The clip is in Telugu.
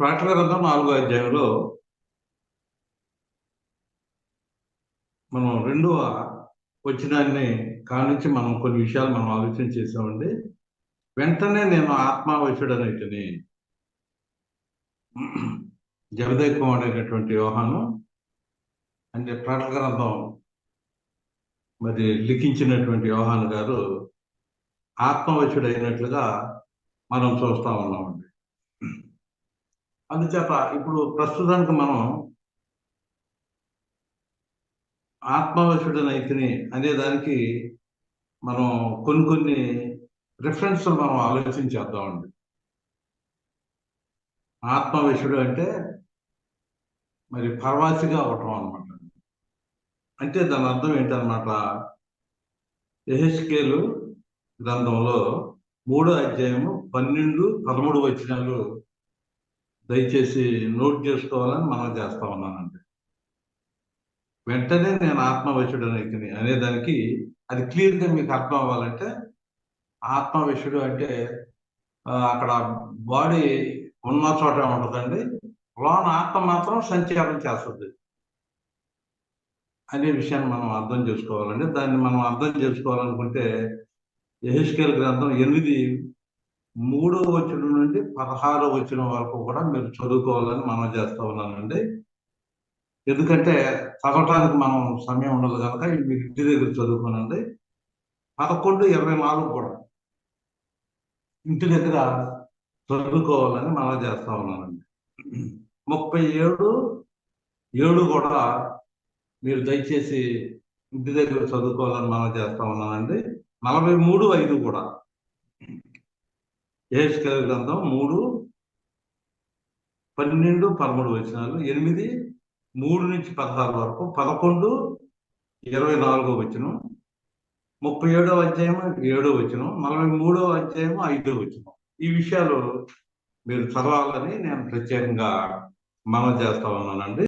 ప్రకటన గ్రంథం నాలుగో అధ్యాయంలో మనం రెండవ వచ్చినాన్ని కానించి మనం కొన్ని విషయాలు మనం ఆలోచన చేసామండి వెంటనే నేను ఆత్మావశుడనైతిని. జగదే అనేటటువంటి యోహాను అంటే ప్రకటన గ్రంథం మరి లిఖించినటువంటి యోహాను గారు ఆత్మవశుడైనట్లుగా మనం చూస్తా ఉన్నామండి. అందుచేత ఇప్పుడు ప్రస్తుతానికి మనం ఆత్మవశుడనైతిని అనే దానికి మనం కొన్ని కొన్ని రిఫరెన్స్ మనం ఆలోచించేద్దామండి ఆత్మవశుడు అంటే మరి పరవాసిగా అవటం అనమాట అంటే దాని అర్థం ఏంటనమాట ఎహెచ్కేలు గ్రంథంలో మూడో అధ్యాయము పన్నెండు పదమూడు వచనాలు దయచేసి నోట్ చేసుకోవాలని మనం చేస్తా ఉన్నానండి. వెంటనే నేను ఆత్మవశుడు అనే దానికి అది క్లియర్గా మీకు అర్థం అవ్వాలంటే ఆత్మవశుడు అంటే అక్కడ బాడీ ఉన్న చోట ఉంటుందండి. లోన ఆత్మ మాత్రం సంచారం చేస్తుంది. అనే విషయాన్ని మనం అర్థం చేసుకోవాలండి. దాన్ని మనం అర్థం చేసుకోవాలనుకుంటే యహెస్కేల్ గ్రంథం ఎనిమిది మూడో వచనం నుండి పదహారో వచనం వరకు కూడా మీరు చదువుకోవాలని మనం చేస్తూ ఉన్నానండి. ఎందుకంటే చదవటానికి మనం సమయం ఉండదు కనుక మీరు ఇంటి దగ్గర చదువుకోనండి. పదకొండు ఇరవై నాలుగు కూడా ఇంటి దగ్గర చదువుకోవాలని మనం చేస్తూ ఉన్నానండి. ముప్పై ఏడు ఏడు కూడా మీరు దయచేసి ఇంటి దగ్గర చదువుకోవాలని మనం చేస్తూ ఉన్నానండి. నలభై మూడు ఐదు కూడా ఏహెచ్కల్ గ్రంథం మూడు పన్నెండు పదమూడు వచనాలు ఎనిమిది మూడు నుంచి పదహారు వరకు పదకొండు ఇరవై నాలుగో వచనం ముప్పై ఏడో అధ్యాయం ఏడో వచనం నలభై మూడో అధ్యాయం ఐదో వచనం. ఈ విషయాలు మీరు చదవాలని నేను ప్రత్యేకంగా మనం చేస్తా ఉన్నానండి.